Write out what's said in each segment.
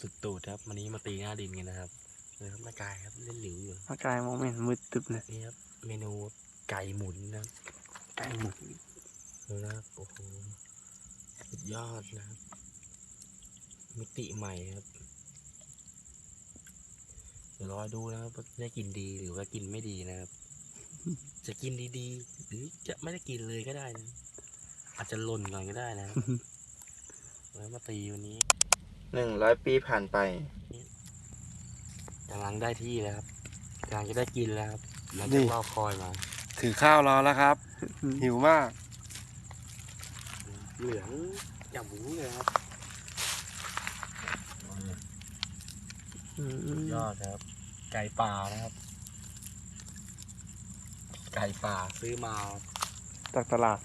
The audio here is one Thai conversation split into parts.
สุดตูดครับวันนี้มาตีหน้าดินกันนะครับนี่ครับแม่กายครับเล่นหลิวอยู่ร่างกายมองไม่เห็นมืดตึบเลยนี่ครับเมนูไก่หมุนนะครับไก่หมุนดูนะครับโอ้โหสุดยอดนะครับมิติใหม่ครับเดี๋ยวรอดูนะครับว่าได้กินดีหรือว่ากินไม่ดีนะครับ จะกินดีๆหรือจะไม่ได้กินเลยก็ได้นะอาจจะหล่นก่อนก็ได้นะแล้วมาตีวันนี้ หนึ่งร้อยปีผ่านไปกำลังได้ที่แล้วครับกำลังจะได้กินแล้วครับหลังนี่จากเราคอยมาถือข้าวรอแล้วครับ หิวมาก เหลืองจับหมูเลยครับยอดครับ ไก่ป่านะครับ ไก่ป่าซื้อมาจากตลาด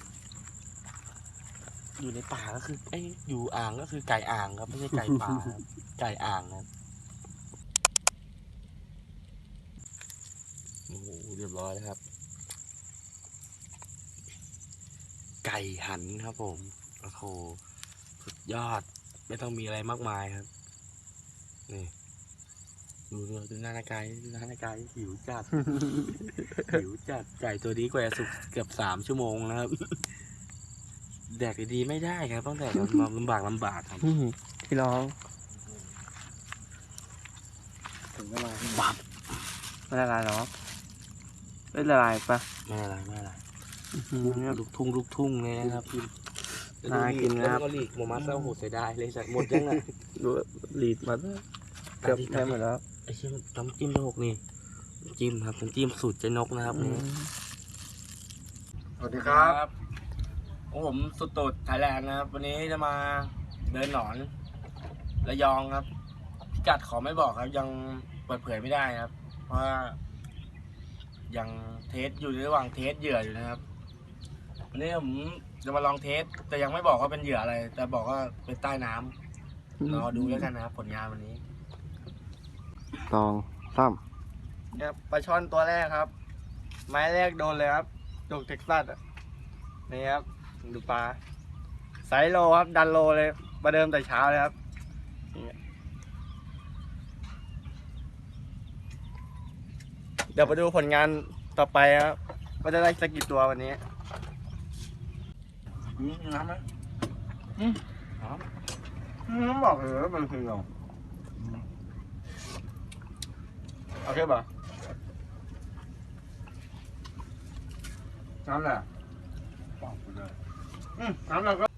อยู่ในป่าก็คือไอ้ยอยู่อ่างก็คือไก่อ่างครับไม่ใช่ไก่ป่าครับ ไก่อ่างครับโอ้โหเรียบร้อยแล้วครับ ไก่หันครับผมโอ้โหสุดยอด ไม่ต้องมีอะไรมากมายครับ นี่ ดูดูดูหน้าหน้ากายดูหน้าหน้ากายหิวจัด หิวจัดไก่ตัวนี้กว่าจะสุกเกือบสามชั่วโมงนะครับ แดกดีๆไม่ได้ครับต้องแดกลำบากลำบากครับนี่พี่ร้อง ถึงเวลาบับไม่ละลายหรอไม่ละลายปะไม่อะไรไม่อะไรอืมเนี่ยลูกทุ่งลูกทุ่งเลยนะครับน่ากินนะครับแล้วก็ลีกโมมาสโอ้โหเสียดายเลยสัตว์หมดยังไงดูลีดมาเกือบได้หมดแล้วไอ้เชี่ยน้ำจิ้มโลกนี่น้ำจิ้มครับน้ำจิ้มสูตรเจนกนะครับนี่สวัสดีครับ ผมสุดโตดไทยแลนด์นะครับ วันนี้จะมาเดินหนอนระยองครับ พิกัดขอไม่บอกครับ ยังเปิดเผยไม่ได้ครับ เพราะว่ายังเทสอยู่ในระหว่างเทสเหยื่ออยู่นะครับ วันนี้ผมจะมาลองเทส แต่ยังไม่บอกว่าเป็นเหยื่ออะไร แต่บอกว่าเป็นใต้น้ำรอดูแล้วกันนะครับ ผลงานวันนี้สองสามครับปลาช่อนตัวแรกครับ ไม้แรกโดนเลยครับดกเท็กซัสอะนี่ครับ ดูปลาไซส์โลครับ ดันโลเลยประเดิมแต่เช้าเลยครับนี่เดี๋ยวมาดูผลงานต่อไปครับว่าจะได้สักกี่ตัววันนี้อืมน้ำไหมน้ำบอกเลยว่ามันคือเราโอเคป่ะน้ำแหละอืมน้ำเรา ก็ทำ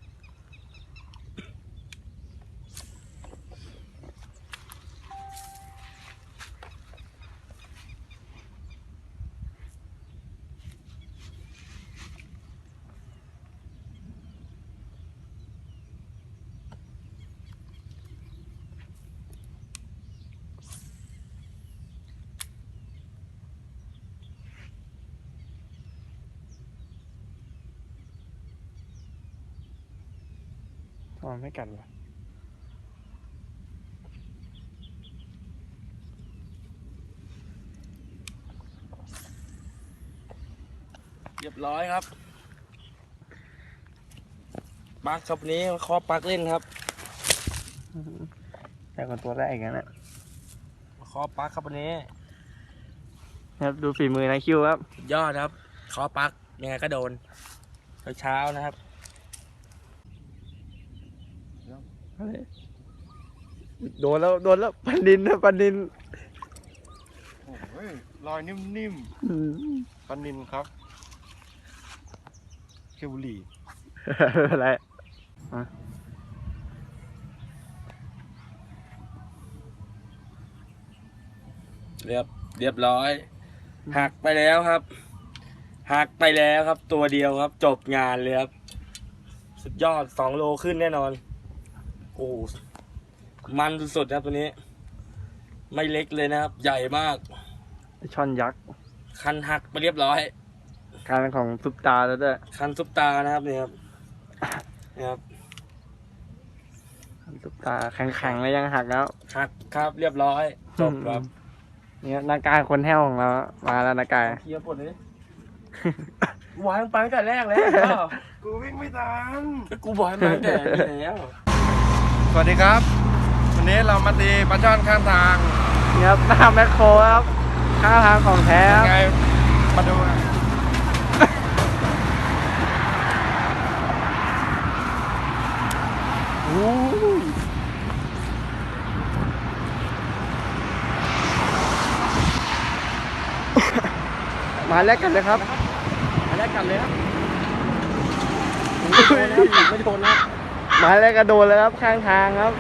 ไมไม่กัดวะเรียบร้อยครับปักครับวันนี้คอปักเล่นครับแต่คนตัวแรกอย่างนั้นนะคอปักครับวันนี้ครับดูฝีมือนายคิวครับสุดยอดครับ คอปักยังไงก็โดนเช้าๆนะครับ โดนแล้วโดนแล้วปันดินนะปันดินโอ้ยรอยนิ่มอืมๆปันนินครับเคบุรีอะไรเรียบเรียบร้อย หักไปแล้วครับ หักไปแล้วครับ ตัวเดียวครับ จบงานเลยครับ สุดยอดสองโลขึ้นแน่นอน โอ้โหมันสุดๆครับตัวนี้ ไม่เล็กเลยนะครับ ใหญ่มากช่อนยักษ์ คันหักไปเรียบร้อย การของซุปตาแล้วด้วยคันซุปตานะครับนี่ครับนี่ครับซุปตาแข็งๆแล้วยังหักแล้ว หักครับเรียบร้อยจบครับเนี่ยนากายคนแห้วของเรามาแล้วนากายเคลียร์ปลดเลยวางไปตั้งแต่แรกแล้วกูวิ่งไม่ทันก็กูบอกให้มาตั้งแต่นี่แล้ว สวัสดีครับ วันนี้เรามาตีปลาช่อนข้างทางนี่ครับหน้าแมคโครครับข้างทางของแท้ครับยังไงมาดูกันมาแลกกันเลยครับมาแลกกันเลยครับไม่โดนนะ มาแล้วกระโดดเลยครับข้างทางครับ